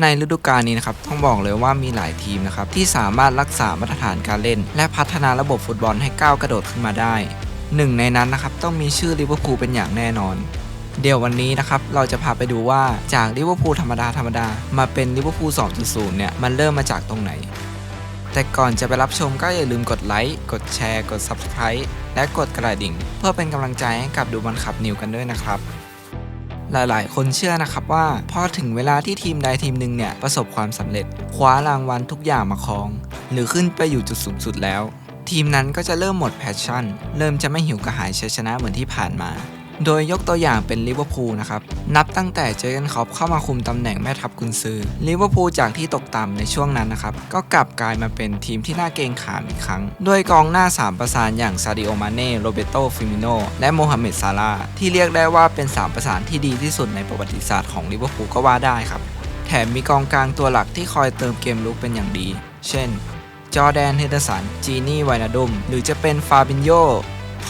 ในฤดูกาลนี้นะครับต้องบอกเลยว่ามีหลายทีมนะครับที่สามารถรักษามาตรฐานการเล่น และพัฒนาระบบฟุตบอลให้ก้าวกระโดดขึ้นมาได้หนึ่งในนั้นนะครับต้องมีชื่อลิเวอร์พูลเป็นอย่างแน่นอน เดี๋ยววันนี้นะครับเราจะพาไปดูว่าจากลิเวอร์พูลธรรมดาธรรมดามาเป็นลิเวอร์พูล 2.0 เนี่ยมันเริ่มมาจากตรงไหน แต่ก่อนจะไปรับชมก็อย่าลืมกดไลค์กดแชร์ กด Subscribe และกดกระดิ่ง เพื่อเป็นกำลังใจให้กับดูบันขับนิวกันด้วยนะครับ หลายๆ คนเชื่อนะครับว่าพอถึงเวลาที่ทีมใดทีมหนึ่งเนี่ยประสบความสำเร็จ คว้ารางวัลทุกอย่างมาครอง หรือขึ้นไปอยู่จุดสูงสุดแล้ว ทีมนั้นก็จะเริ่มหมดแพชชั่น เริ่มจะไม่หิวกระหายชัยชนะเหมือนที่ผ่านมา โดยยกตัวอย่างเป็นลิเวอร์พูลนะครับ นับตั้งแต่เจอร์เกนคอปเข้ามาคุมตำแหน่งแม่ทัพกุนซือลิเวอร์พูลจากที่ตกต่ำในช่วงนั้นนะครับ ก็กลับกลายมาเป็นทีมที่น่าเกรงขามอีกครั้ง ด้วยกองหน้า 3 ประสานอย่างซาดิโอมาเน่โรเบโตฟิมิโนและโมฮัมเหม็ดซาลาห์ที่เรียกได้ว่าเป็น 3 ประสานที่ดีที่สุดในประวัติศาสตร์ของลิเวอร์พูลก็ว่าได้ครับแถมมีกองกลางตัวหลักที่คอยเติมเกมลุกเป็นอย่างดี เช่นจอแดนเฮเดอร์สันจีนี่ไวนาดุมหรือจะเป็นฟาบินโย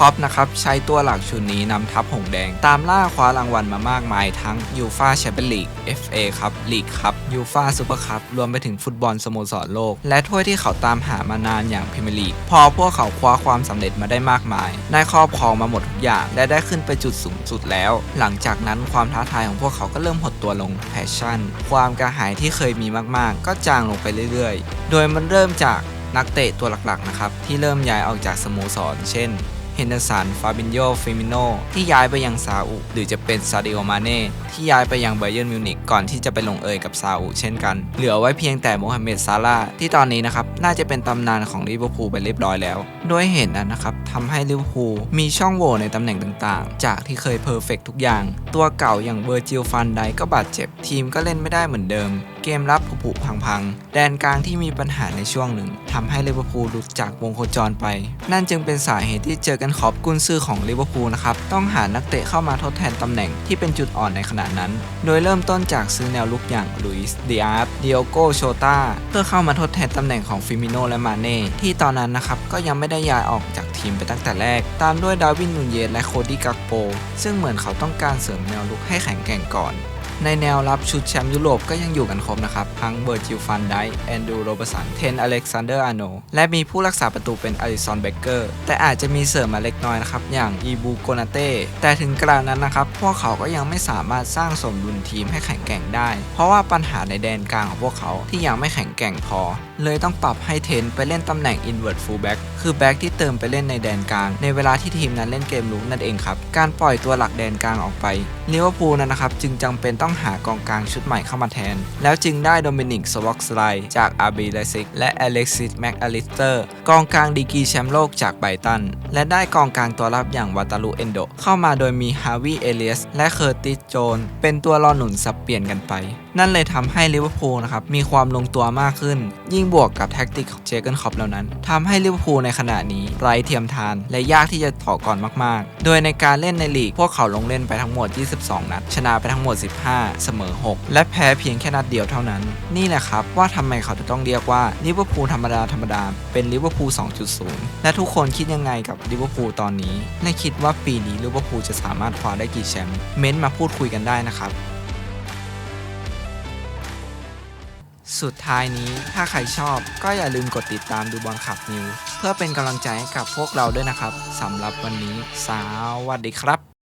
คอปนะครับใช้ตัวหลักชุดนี้นำทัพหงแดง ตามล่าคว้ารางวัลมามากมายทั้งยูฟาแชมเปี้ยนลีก FA ครับลีกครับยูฟาซูเปอร์คัพรวมไปถึงฟุตบอลสโมสรโลก และถ้วยที่เขาตามหามานานอย่างพรีเมียร์ลีกพอพวกเขาคว้าความสำเร็จมาได้มากมายได้ครอบครองมาหมดทุกอย่างและได้ขึ้นไปจุดสูงสุดแล้ว หลังจากนั้นความท้าทายของพวกเขาก็เริ่มหดตัวลงแพชชั่น ความกระหายที่เคยมีมากๆ ก็จางลงไปเรื่อยๆ โดยมันเริ่มจากนักเตะตัวหลักๆนะครับที่เริ่มย้ายออกจากสโมสรเช่น เฮนเดอร์สัน ฟาบินโยฟิมิโนที่ย้ายไปยังซาอุ หรือจะเป็นซาดิโอมาเน่ที่ย้ายไปยังไบเย r n ร์มิวนิกก่อนที่จะไปลงเอยกับซาอุเช่นกัน เหลือไว้เพียงแต่โมฮัมเหม็ดซาลาที่ตอนนี้นะครับ น่าจะเป็นตำนานของลิเวอร์พูลไปเรียบร้อยแล้ว ด้วยเหตุนั้นนะครับทำให้ลิเวอร์พูลมีช่องโหว่ในตำแหน่งต่างๆ จากที่เคยเพอร์เฟกทุกอย่าง ตัวเก่าอย่างเวอร์จิลฟันไดก็บาดเจ็บทีมก็เล่นไม่ได้เหมือนเดิมเกมรับผุพังๆ แดนกลางที่มีปัญหาในช่วงหนึ่งทำให้ลิเวอร์พูลหลุดจากวงโคจรไป นั่นจึงเป็นสาเหตุที่เจอกันขอบกุนซื้อของลิเวอร์พูลนะครับ ต้องหานักเตะเข้ามาทดแทนตำแหน่งที่เป็นจุดอ่อนในขณะนั้น โดยเริ่มต้นจากซื้อแนวลุกอย่างลุยส์ดิอาร์ดิโอโกโชตาเพื่อเข้ามาทดแทนตำแหน่งของฟิมิโนและมาเน่ที่ตอนนั้นนะครับก็ยังไม่ได้ย้ายออกจากทีมไปตั้งแต่แรก ตามด้วยดาวินนูเยสและโคดี้กักโปซึ่งเหมือนเขาต้องการเสริมแนวลุกให้แข็งแกร่งก่อน ในแนวรับชุดแชมป์ยุโรปก็ยังอยู่กันครบนะครับ ทั้งเบอร์จิลฟันไดแอนดูโรบสัน เทนอเล็กซานเดอร์อาโน และมีผู้รักษาประตูเป็นอลิซอนเบเกอร์ แต่อาจจะมีเสริมมาเล็กน้อยนะครับ อย่างอีบูโกนาเต้ แต่ถึงกลางนั้นนะครับ พวกเขาก็ยังไม่สามารถสร้างสมดุลทีมให้แข็งแกร่งได้ เพราะว่าปัญหาในแดนกลางของพวกเขาที่ยังไม่แข็งแกร่งพอ เลยต้องปรับให้เทนไปเล่นตำแหน่ง invert fullback คือแบ็กที่เติมไปเล่นในแดนกลาง ในเวลาที่ทีมนั้นเล่นเกมลุกนั่นเองครับ การปล่อยตัวหลักแดนกลางออกไป ลิเวอร์พูลนั้นนะครับจึงจำเป็นต้องหากองกลางชุดใหม่เข้ามาแทน แล้วจึงได้โดมินิกสวอกสไลจากอาร์บีไลซิกและอเล็กซิสแม็กอลิสเตอร์กองกลางดีกีแชมป์โลกจากไบตัน และได้กองกลางตัวรับอย่างวาตาลูเอนโดเข้ามาโดยมีฮาวิเอเลียสและเคอร์ติสโจน เป็นตัวรอหนุนสับเปลี่ยนกันไป นั่นเลยทำให้ลิเวอร์พูลนะครับมีความลงตัวมากขึ้น ยิ่งบวกกับแท็กติกของเจเกนคอปแล้วนั้นทำให้ลิเวอร์พูลในขณะนี้ไร้เทียมทาน และยากที่จะต่อกรมากๆ โดยในการเล่นในลีกพวกเขาลงเล่นไปทั้งหมด22นัด ชนะไปทั้งหมด 15 เสมอ 6 และแพ้เพียงแค่นัดเดียวเท่านั้น นี่แหละครับว่าทำไมเขาจะต้องเรียกว่าลิเวอร์พูลธรรมดาธรรมดาเป็นลิเวอร์พูล 2.0 และทุกคนคิดยังไงกับลิเวอร์พูลตอนนี้ และคิดว่าปีนี้ลิเวอร์พูลจะสามารถคว้าได้กี่แชมป์เม้นมาพูดคุยกันได้นะครับสุดท้ายนี้ถ้าใครชอบก็อย่าลืมกดติดตามดูบอลขับนิว เพื่อเป็นกำลังใจให้กับพวกเราด้วยนะครับสำหรับวันนี้ สวัสดีครับ